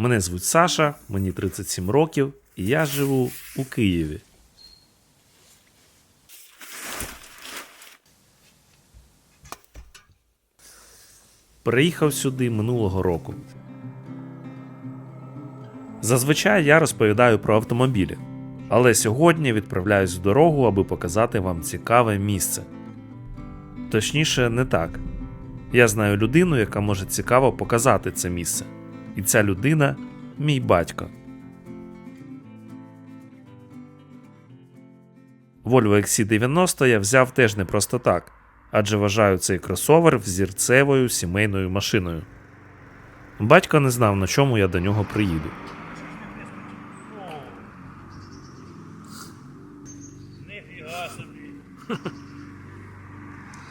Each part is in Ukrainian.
Мене звуть Саша, мені 37 років, і я живу у Києві. Приїхав сюди минулого року. Зазвичай я розповідаю про автомобілі, але сьогодні відправляюсь в дорогу, аби показати вам цікаве місце. Точніше, не так. Я знаю людину, яка може цікаво показати це місце. І ця людина мій батько. Volvo XC90 я взяв теж не просто так, адже вважаю цей кросовер взірцевою сімейною машиною. Батько не знав, на чому я до нього приїду. Нифіга собі.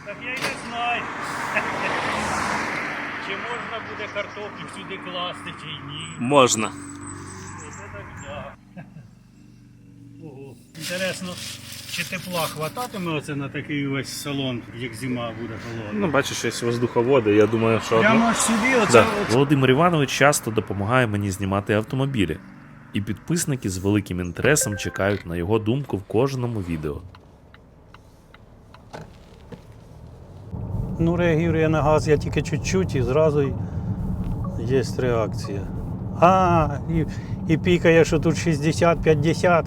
Так я й не знаю. Чи можна буде картоплю сюди класти, чи ні. Можна. Оце так да. Ого. Інтересно, чи тепла хвататиме оце на такий весь салон, як зима буде холодна? Ну, бачиш, є воздуховоди, я думаю, що. Прямо аж сюди оце. Да. оце- Володимир Іванович часто допомагає мені знімати автомобілі, і підписники з великим інтересом чекають на його думку в кожному відео. Ну, реагує на газ я тільки чуть-чуть і зразу є реакція. А, і, і пікає, що тут 60-50.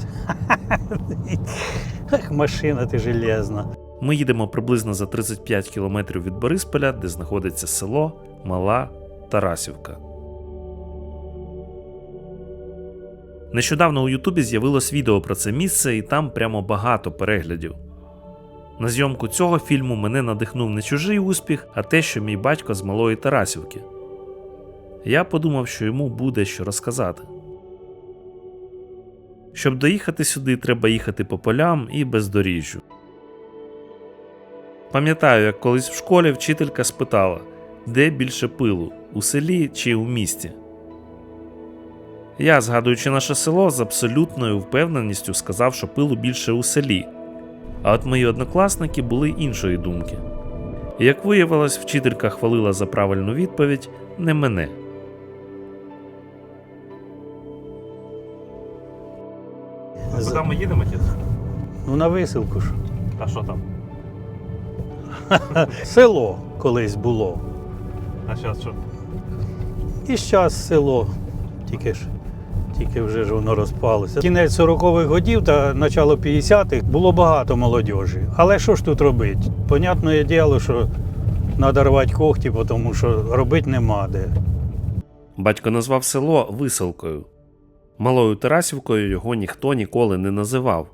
Машина ти железна. Ми їдемо приблизно за 35 кілометрів від Борисполя, де знаходиться село Мала Тарасівка. Нещодавно у Ютубі з'явилось відео про це місце, і там прямо багато переглядів. На зйомку цього фільму мене надихнув не чужий успіх, а те, що мій батько з малої Тарасівки. Я подумав, що йому буде що розказати. Щоб доїхати сюди, треба їхати по полям і бездоріжжю. Пам'ятаю, як колись в школі вчителька спитала, де більше пилу у селі чи у місті. Я, згадуючи наше село, з абсолютною впевненістю сказав, що пилу більше у селі. А от мої однокласники були іншої думки. Як виявилось, вчителька хвалила за правильну відповідь не мене. Куди ми їдемо, дід? Ну, на висилку ж. А що там? Село колись було. А зараз що? І зараз село. Тільки ж. Тільки вже ж воно розпалося. Кінець 40-х годів та начало 50-х було багато молодіжі. Але що ж тут робити? Понятне діло, що треба рвати когті, тому що робити нема де. Батько назвав село Виселкою. Малою Тарасівкою його ніхто ніколи не називав.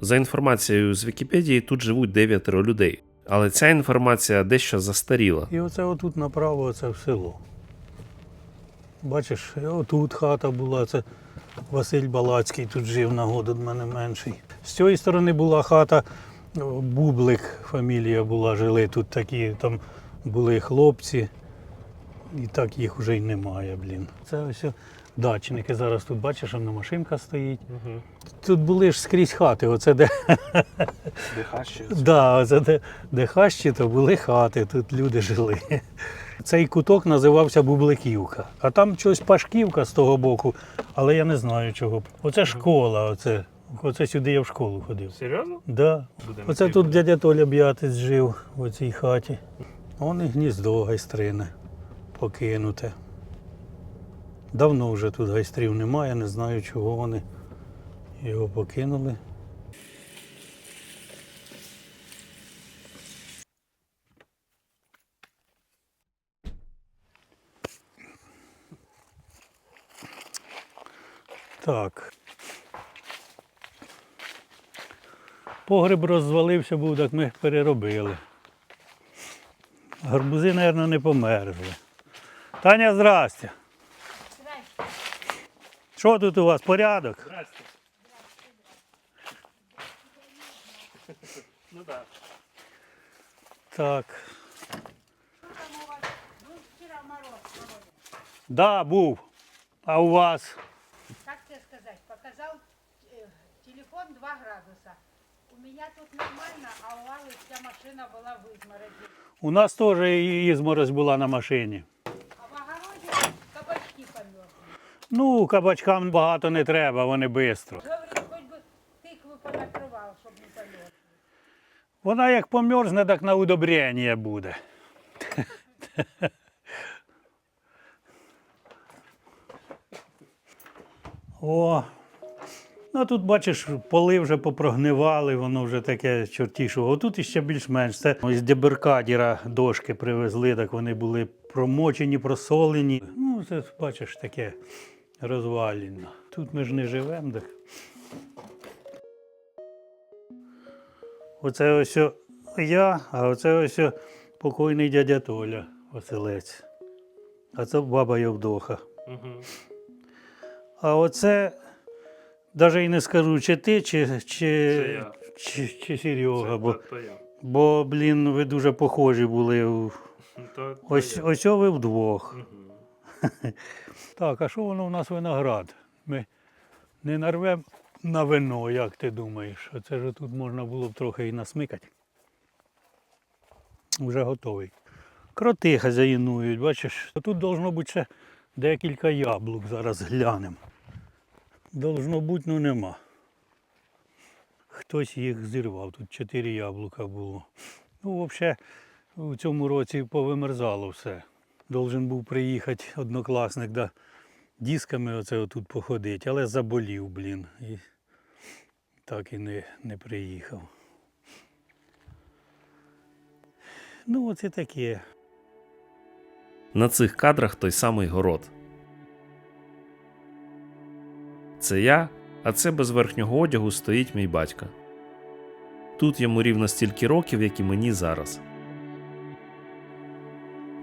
За інформацією з Вікіпедії, тут живуть дев'ятеро людей, але ця інформація дещо застаріла. І оце отут направо це в село. Бачиш, отут хата була, це Василь Балацький тут жив на год від мене менший. З цієї сторони була хата, Бублик, фамілія була, жили тут такі, там були хлопці. І так їх вже й немає, блін. Це ось дачники. Зараз тут бачиш, на машинка стоїть. Угу. Тут були ж скрізь хати, оце де Дихащі. Да, це де, де хащі, то були хати, тут люди жили. Цей куток називався Бубликівка. А там щось Пашківка з того боку, але я не знаю чого. Оце школа, оце, оце сюди я в школу ходив. Серйозно? Да. Будемо Оце тут дядя Толя Б'ятець жив у цій хаті. Он і гніздо гайстрине покинуте. Давно вже тут гайстрів немає, не знаю, чого вони його покинули. Так. Погреб розвалився був, так ми переробили. Гарбузи, мабуть, не померзли. Таня, здрастя. Що тут у вас? Порядок? Здрасте. Ну так. Так. Да, був. А у вас? как тебе сказать, показал э, телефон 2 градуса. У меня тут нормально, а у Аллы вся машина была в изморози. У нас теж і- ізморозь була на машині. Ну, кабачкам багато не треба, вони швидко. Хоч би тикву понакривав, щоб не польот. Вона як померзне, так на удобрення буде. О, ну тут бачиш, поли вже попрогнивали, воно вже таке чортішого. Отут іще більш-менш. Це із Деберкадіра дошки привезли, так вони були промочені, просолені. Ну, це бачиш таке розвалено. Тут ми ж не живемо. Так. Оце ось я, а оце ось покойний дядя Толя, оселець. А це баба Йовдоха. Угу. А оце навіть і не скажу, чи ти, чи, чи, я. чи, чи Серега, бо, то, то я. бо, блін, ви дуже похожі були. То, то Ось, я. ось ви вдвох. Мгм. Так, а що воно в нас виноград? Ми не нарвемо на вино, як ти думаєш? Оце ж тут можна було б трохи і насмикати. Вже готовий. Кроти хазяїнують, бачиш, тут должно бути ще декілька яблук, зараз глянемо. Должно бути, ну нема. Хтось їх зірвав, тут чотири яблука було. Ну, взагалі, у цьому році повимерзало все. Должен був приїхати однокласник, да, дисками оце отут походити, але заболів, блін. І так і не, не приїхав. Ну, оце таке. На цих кадрах той самий город. Це я, а це без верхнього одягу стоїть мій батько. Тут йому рівно стільки років, як і мені зараз.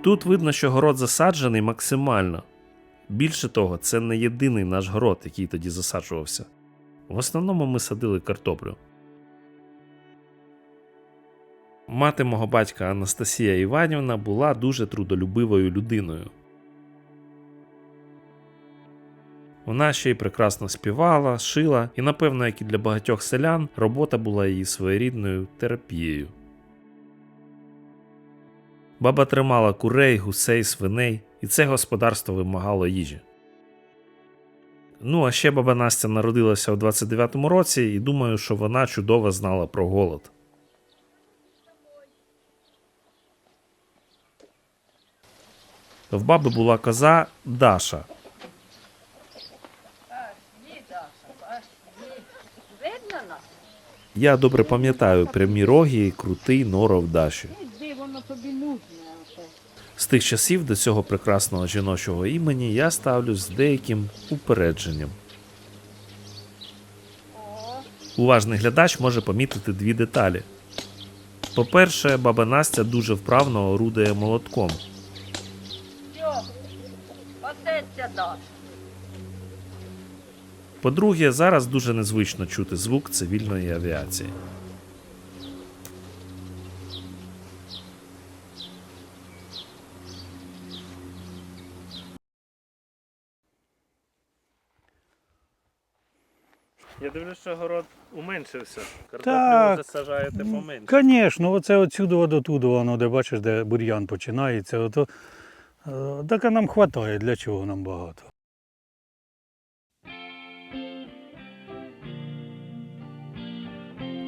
Тут видно, що город засаджений максимально. Більше того, це не єдиний наш город, який тоді засаджувався. В основному ми садили картоплю. Мати мого батька Анастасія Іванівна була дуже трудолюбивою людиною. Вона ще й прекрасно співала, шила, і, напевно, як і для багатьох селян, робота була її своєрідною терапією. Баба тримала курей, гусей, свиней, і це господарство вимагало їжі. Ну, а ще баба Настя народилася у 29-му році, і думаю, що вона чудово знала про голод. В баби була коза Даша. Я добре пам'ятаю прямі роги і крутий норов Даші. Де воно тобі нужне? З тих часів до цього прекрасного жіночого імені я ставлюсь з деяким упередженням. Уважний глядач може помітити дві деталі. По-перше, баба Настя дуже вправно орудує молотком. По-друге, зараз дуже незвично чути звук цивільної авіації. Я дивлюсь, що город уменшився. Так. Картоплю ви сажаєте поменше. Звісно, оце отсюди до туди, воно, де бачиш, де бур'ян починається. Ото, е, так а нам вистачає, для чого нам багато.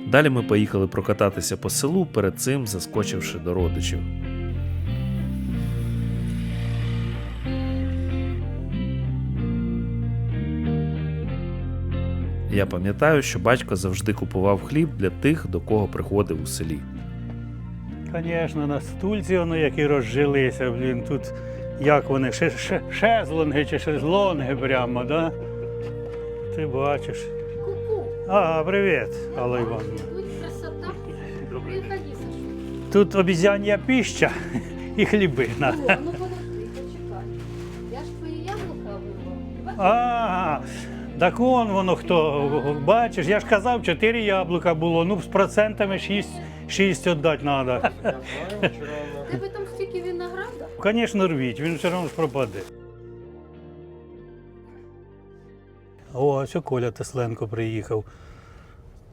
Далі ми поїхали прокататися по селу, перед цим заскочивши до родичів. Я пам'ятаю, що батько завжди купував хліб для тих, до кого приходив у селі. Звісно, на стульці воно які розжилися, блін, тут як вони, ше, ше, шезлонги чи шезлонги прямо, да? Ти бачиш. А, привіт, Алла Івановна. тут обізяння піща і хлібина. О, ну подожди, почекай. Я ж твої яблука вирвав. Ага, так он воно хто. Бачиш, я ж казав, 4 яблука було, ну з процентами 6, 6 віддати треба. Тебе там стільки винограда? Звісно, рвіть, він все одно ж пропаде. О, ось Коля Тесленко приїхав.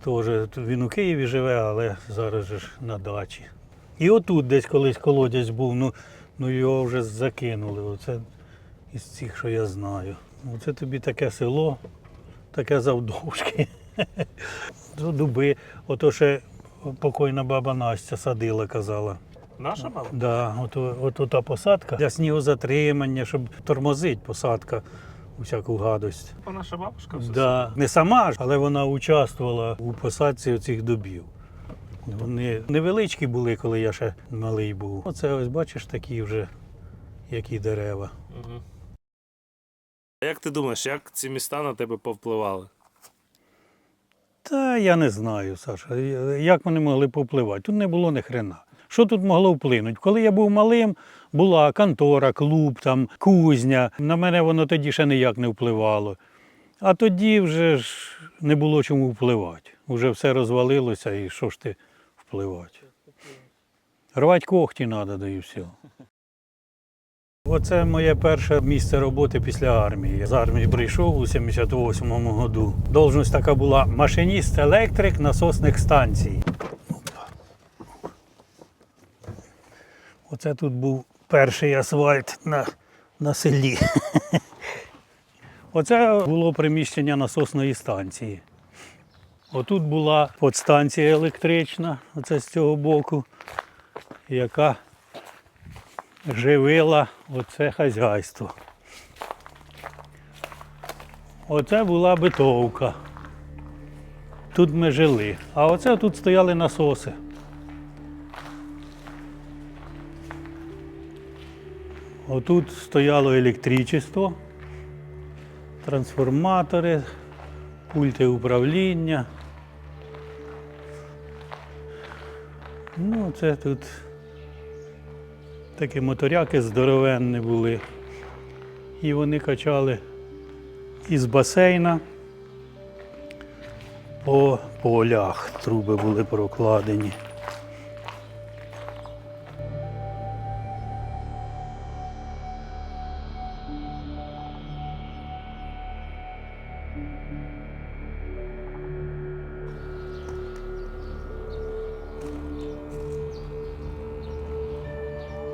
Тоже він у Києві живе, але зараз же ж на дачі. І отут десь колись колодязь був, ну, ну його вже закинули. Оце із цих, що я знаю. Оце тобі таке село, таке завдовжки. Дуби. Ото ще покойна баба Настя садила, казала. Наша баба? Да, от, от, от та посадка для снігозатримання, щоб тормозить посадка усяку гадость. Бо наша бабушка все. Да. Не сама ж, але вона участвувала у посадці цих дубів. Вони невеличкі були, коли я ще малий був. Оце ось бачиш такі вже, які дерева. Угу. Як ти думаєш, як ці міста на тебе повпливали? Та я не знаю, Саша, як вони могли попливати. Тут не було ні хрена. Що тут могло вплинути? Коли я був малим, була контора, клуб, там, кузня. На мене воно тоді ще ніяк не впливало. А тоді вже ж не було чому впливати. Уже все розвалилося і що ж ти впливати? Рвати когті треба, да і все. Оце моє перше місце роботи після армії. Я з армії прийшов у 78-му году. Должність така була машиніст-електрик насосних станцій. Оце тут був перший асфальт на, на селі. Оце було приміщення насосної станції. Отут була подстанція електрична, оце з цього боку, яка живила оце хазяйство. Оце була битовка. Тут ми жили. А оце тут стояли насоси. Отут стояло електричество, трансформатори, пульти управління. Ну, це тут такі моторяки здоровенні були. І вони качали із басейна по полях. Труби були прокладені.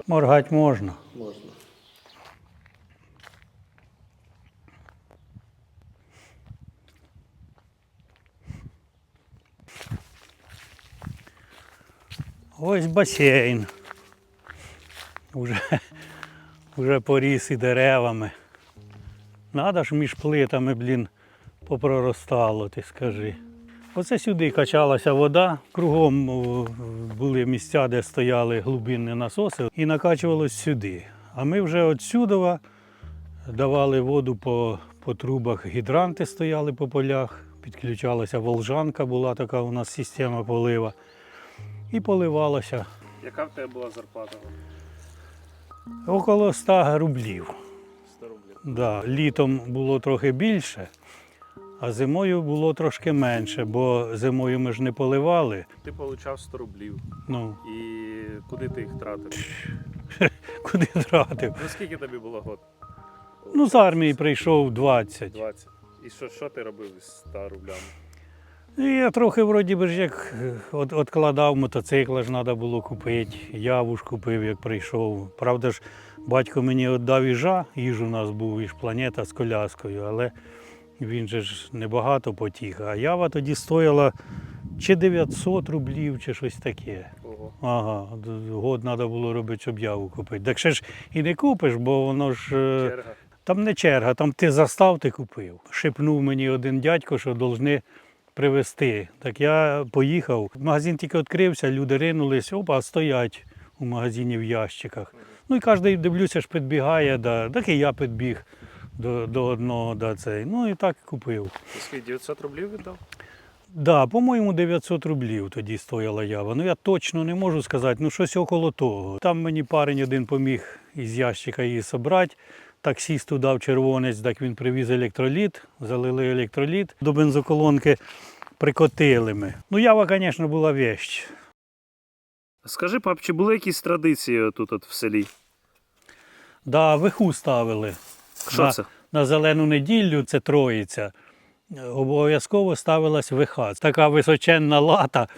Моргати можна. Можна. Ось басейн. Уже, уже поріс і деревами. Надо ж між плитами, блін, попроростало, ти скажи. Оце сюди качалася вода, кругом були місця, де стояли глибинні насоси, і накачувалось сюди. А ми вже отсюди давали воду по, по трубах, гідранти стояли по полях, підключалася волжанка, була така у нас система полива. І поливалося Яка в тебе була зарплата? около 100 рублів. 100 рублів. Да, літом було трохи більше, а зимою було трошки менше, бо зимою ми ж не поливали. Ти отримав 100 рублів. Ну, І куди ти їх тратив? куди тратив? Ну скільки тобі було год? Ну, з армії прийшов 20. 20. І що, що ти робив із 100 рублями? Я трохи вроді би ж як от, откладав мотоцикла ж треба було купити. Яву ж купив, як прийшов. Правда ж, батько мені віддав їжа, їж у нас був іж планета з коляскою, але він же ж небагато потіг. А ява тоді стояла чи 900 рублів, чи щось таке. Ого. Ага, год треба було робити, щоб яву купити. Так ще ж і не купиш, бо воно ж. е, Черга. там не черга, там ти застав, ти купив. Шепнув мені один дядько, що повинні привезти. Так я поїхав. Магазин тільки відкрився, люди ринулись, опа, стоять у магазині в ящиках. Ну і кожен дивлюся, ж підбігає, да. так і я підбіг до, до одного. Да, цей. Ну і так купив. Скільки 900 рублів віддав? Да, по-моєму, 900 рублів тоді стояла ява. Ну я точно не можу сказати, ну щось около того. Там мені парень один поміг із ящика її собрати. Таксісту дав червонець, так він привіз електроліт, залили електроліт до бензоколонки, прикотили ми. Ну, ява, звісно, була вещь. Скажи, пап, чи були якісь традиції тут от в селі? Да, виху ставили. Що на, це? на зелену неділю, це троїця. Обов'язково ставилась виха. Така височенна лата.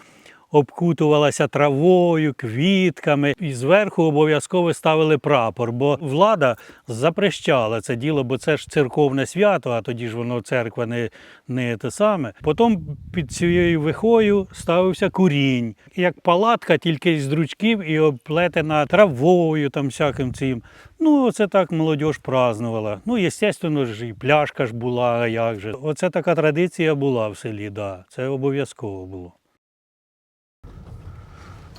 Обкутувалася травою, квітками, і зверху обов'язково ставили прапор, бо влада запрещала це діло, бо це ж церковне свято, а тоді ж воно церква не, не те саме. Потім під цією вихою ставився курінь, як палатка, тільки з дручків і оплетена травою, там всяким цим. Ну, це так молодь празднувала. Ну, звісно ж, і пляшка ж була, а як же. Оце така традиція була в селі, да. Це обов'язково було.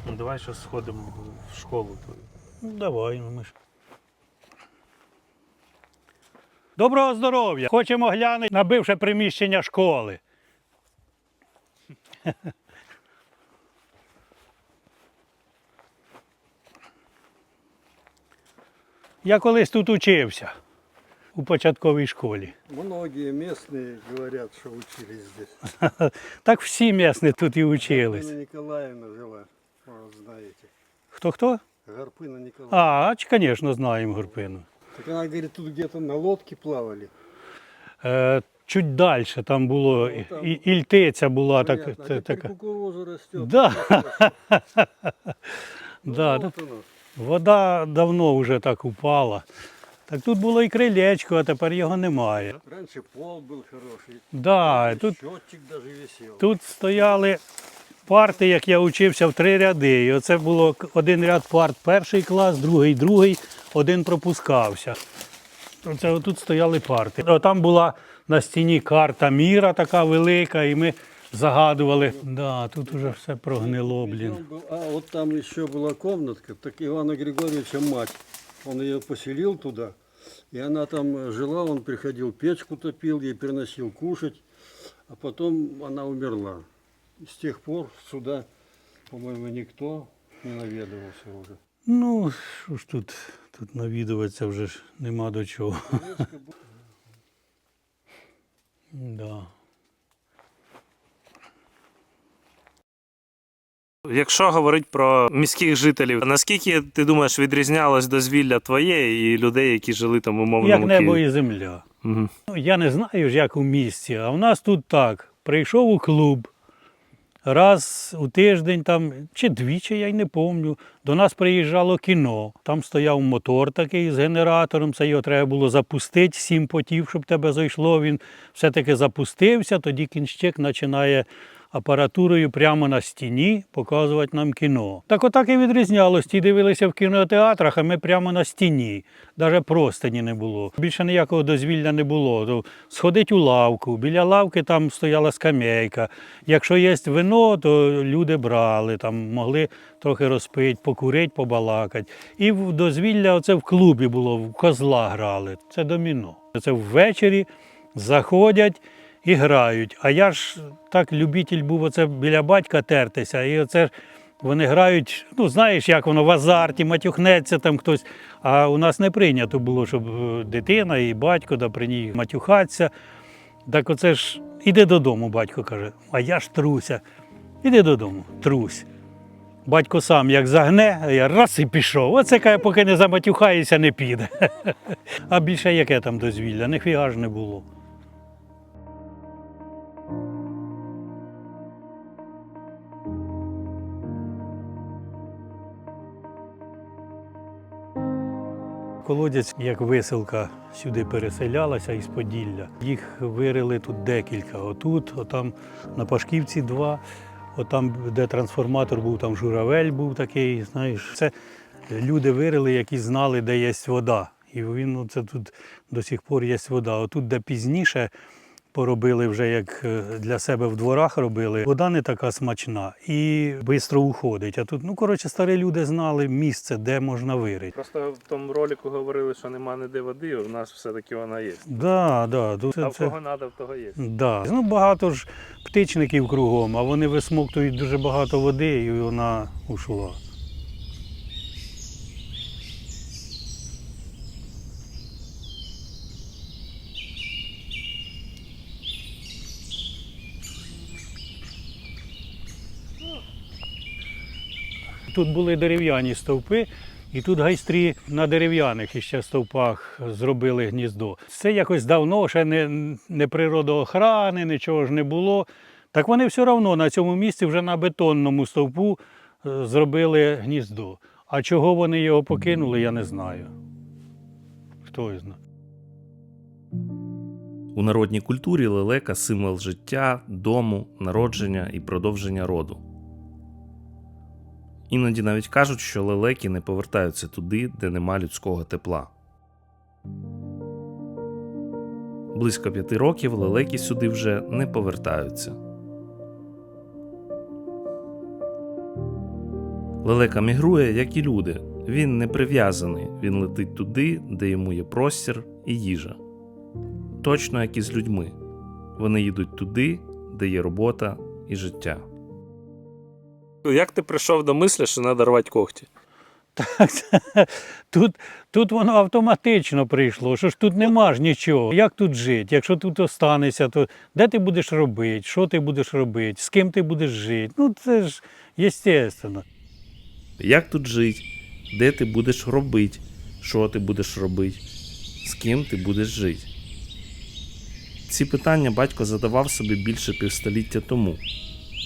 Ну, давай зараз сходимо в школу твою. Ну, давай, ну ми ж. Доброго здоров'я! Хочемо глянути на бивше приміщення школи. Я колись тут учився у початковій школі. Многие местные говорят, что учились здесь. Так всі місні тут і учились. Николаевна жила, знаете. Хто? Гарпина Николаевна. А, звісно, знаємо Горпину. Так она говорит, тут где-то на лодке плавали. Е, чуть далі там було Ну, там. і, Ільтиця була так, Понятно. а така. кукуруза растет. Да. Ну, Да, да. Вода давно вже так упала. Так тут було і крилечко, а тепер його немає. Раньше пол был хороший. Да, тут, тут стояли парти, як я учився, в три ряди. І оце було к- один ряд парт перший клас, другий, другий, один пропускався. Оце тут стояли парти. О, Там була на стіні карта міра така велика, і ми загадували. Да, тут уже все прогнило, блін. Он был- А вот там еще была комнатка, так Ивана Григорьевича мать. Он ее поселил туда, и она там э, жила, он приходил, печку топил, ей приносил кушать, а потом она умерла. С тех пор сюда, по-моему, никто не наведывался уже. Ну, що ж тут, тут навідуватися вже ж нема до чого. Да. Якщо говорити про міських жителів, наскільки ти думаєш відрізнялось дозвілля твоє і людей, які жили там в умовному Як небо і земля. Мгм. Ну, я не знаю ж, як у місті, а в нас тут так. Прийшов у клуб. Раз у тиждень там, чи двічі, я й не пам'ятаю. До нас приїжджало кіно. Там стояв мотор такий з генератором. Це його треба було запустити, сім потів, щоб тебе зайшло. Він все-таки запустився, тоді кінщик починає апаратурою прямо на стіні показувати нам кіно. Так отак і відрізнялось. Ті дивилися в кінотеатрах, а ми прямо на стіні. Навіть простині не було. Більше ніякого дозвілля не було. Сходить у лавку. Біля лавки там стояла скамейка. Якщо є вино, то люди брали, там могли трохи розпити, покурити, побалакати. І в дозвілля оце в клубі було, в козла грали. Це доміно. Це ввечері заходять і грають. А я ж так любитель був оце біля батька тертися. І оце ж вони грають, ну знаєш, як воно в азарті, матюхнеться там хтось. А у нас не прийнято було, щоб е, дитина і батько да при ній матюхатися. Так оце ж іди додому, батько каже, а я ж труся. Іди додому, трусь. Батько сам як загне, а я раз і пішов. Оце каже, поки не заматюхається, не піде. А більше яке там дозвілля, ніфіга ж не було. Колодязь, як висилка, сюди переселялася із Поділля. Їх вирили тут декілька. Отут, отам на Пашківці два, отам, де трансформатор був, там журавель був такий. Знаєш, це люди вирили, які знали, де є вода. І він оце тут до сих пор є вода. Отут, де пізніше поробили вже як е, для себе в дворах робили, вода не така смачна і швидко уходить. А тут, ну коротше, старі люди знали місце, де можна вирити. Просто в тому ролику говорили, що нема ніде води, у нас все-таки вона є. Да, да, тут А це, в кого треба, в того є. Да. Ну, багато ж птичників кругом, а вони висмоктують дуже багато води і вона ушла. Тут були дерев'яні стовпи, і тут гайстрі на дерев'яних іще стовпах зробили гніздо. Це якось давно, ще не, не природоохрани, нічого ж не було. Так вони все одно на цьому місці вже на бетонному стовпу е, зробили гніздо. А чого вони його покинули, я не знаю. Хто знає. У народній культурі лелека символ життя, дому, народження і продовження роду. Іноді навіть кажуть, що лелеки не повертаються туди, де нема людського тепла. Близько п'яти років лелеки сюди вже не повертаються. Лелека мігрує, як і люди. Він не прив'язаний, він летить туди, де йому є простір і їжа точно як і з людьми. Вони їдуть туди, де є робота і життя. Як ти прийшов до мислі, що треба рвати когті? Так, тут, тут воно автоматично прийшло, що ж тут нема ж нічого. Як тут жити? Якщо тут останешся, то де ти будеш робити, що ти будеш робити, з ким ти будеш жити? Ну це ж естественно. Як тут жити? Де ти будеш робити? Що ти будеш робити? З ким ти будеш жити? Ці питання батько задавав собі більше півстоліття тому,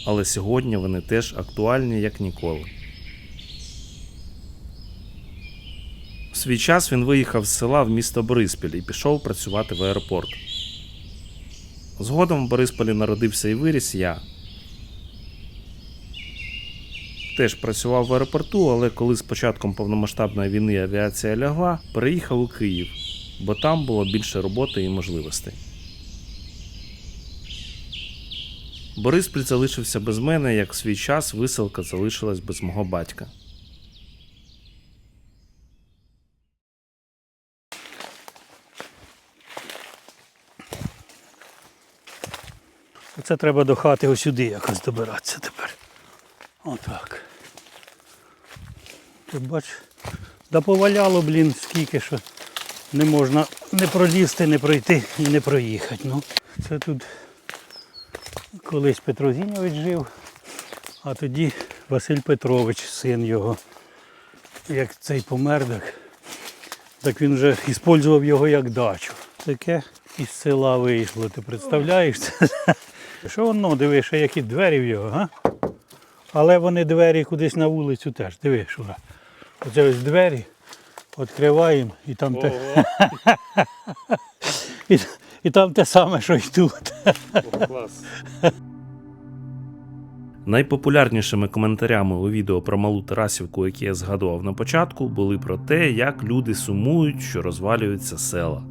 але сьогодні вони теж актуальні як ніколи. У свій час він виїхав з села в місто Бориспіль і пішов працювати в аеропорт. Згодом в Борисполі народився і виріс я. Теж працював в аеропорту, але коли з початком повномасштабної війни авіація лягла, переїхав у Київ, бо там було більше роботи і можливостей. Бориспіль залишився без мене, як в свій час виселка залишилась без мого батька. Це треба до хати ось сюди якось добиратися тепер. Отак. Ти бач, да поваляло, блін, скільки що не можна не пролізти, не пройти і не проїхати. Ну, це тут колись Петро Зіньович жив, а тоді Василь Петрович, син його. Як цей помер, так, так він вже використовував його як дачу. Таке із села вийшло, ти представляєш це? Що воно, диви, ще які двері в його, га? Але вони двері кудись на вулицю теж. Диви, Шура. Оце ось двері. Відкриваємо і там те. І, і там те саме, що й тут. Клас. Найпопулярнішими коментарями у відео про малу Тарасівку, які я згадував на початку, були про те, як люди сумують, що розвалюються села.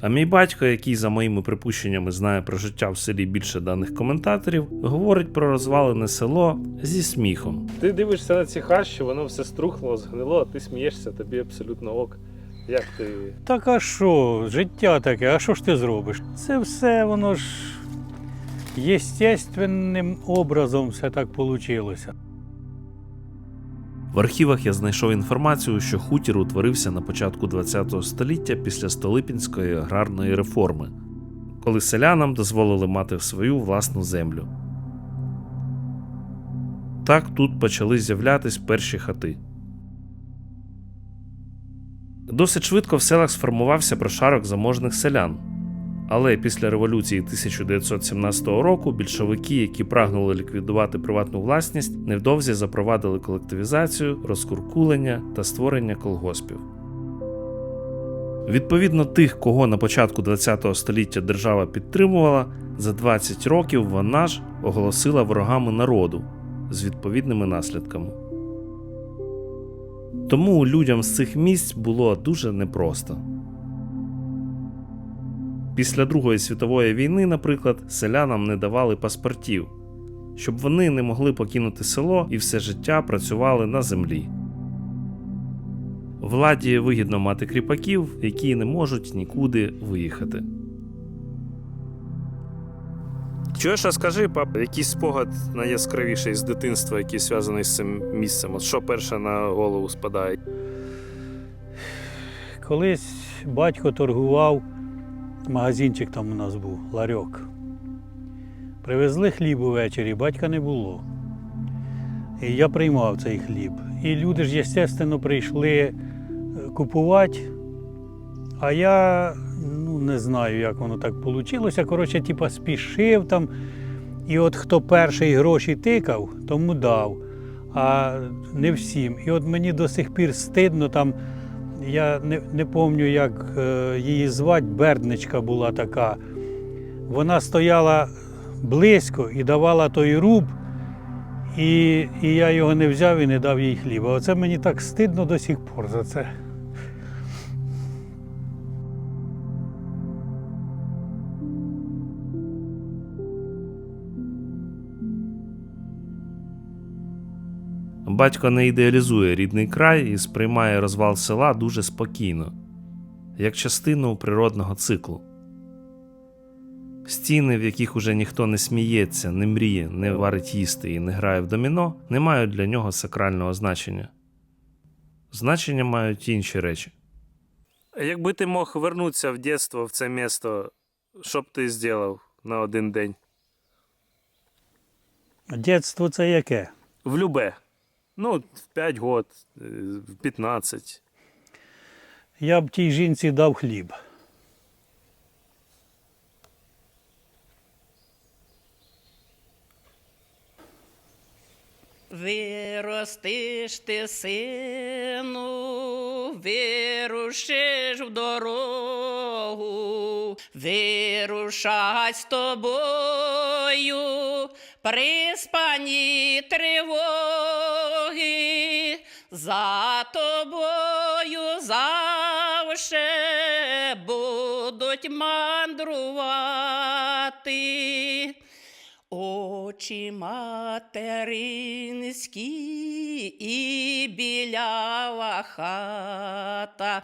А мій батько, який за моїми припущеннями знає про життя в селі більше даних коментаторів, говорить про розвалене село зі сміхом. Ти дивишся на ці хащі, воно все струхло, згнило, а ти смієшся, тобі абсолютно ок. Як ти. Так а що, життя таке, а що ж ти зробиш? Це все воно ж єстественним образом все так вийшло. В архівах я знайшов інформацію, що хутір утворився на початку ХХ століття після Столипінської аграрної реформи, коли селянам дозволили мати свою власну землю. Так тут почали з'являтись перші хати. Досить швидко в селах сформувався прошарок заможних селян. Але після революції 1917 року більшовики, які прагнули ліквідувати приватну власність, невдовзі запровадили колективізацію, розкуркулення та створення колгоспів. Відповідно тих, кого на початку ХХ століття держава підтримувала, за 20 років вона ж оголосила ворогами народу з відповідними наслідками. Тому людям з цих місць було дуже непросто. Після Другої світової війни, наприклад, селянам не давали паспортів, щоб вони не могли покинути село і все життя працювали на землі. Владі вигідно мати кріпаків, які не можуть нікуди виїхати. Чуєш, а скажи, пап, якийсь спогад найяскравіший з дитинства, який зв'язаний з цим місцем? От що перше на голову спадає? Колись батько торгував, магазинчик там у нас був, ларьок. Привезли хліб увечері, батька не було. І я приймав цей хліб. І люди ж, звісно, прийшли е, купувати. А я не знаю, як воно так вийшло. Коротше, типа спішив там. І от хто перший гроші тикав, тому дав, а не всім. І от мені до сих пір стидно там. Я не, не пам'ятаю, як е, її звати, Бердничка була така. Вона стояла близько і давала той руб, і, і я його не взяв і не дав їй хліба. Оце мені так стидно до сих пор за це. Батько не ідеалізує рідний край і сприймає розвал села дуже спокійно, як частину природного циклу. Стіни, в яких уже ніхто не сміється, не мріє, не варить їсти і не грає в доміно, не мають для нього сакрального значення. Значення мають інші речі. Якби ти мог вернутися в дитинство в це місто, що б ти зробив на один день? Дєтство це яке? В любе. Ну, в 5 год, е, в 15. Я б тій жінці дав хліб. Виростиш ти, сину, вирушиш в дорогу, вирушать з тобою приспані тривоги, за тобою завше будуть мандрувати. Очі материнські і білява хата,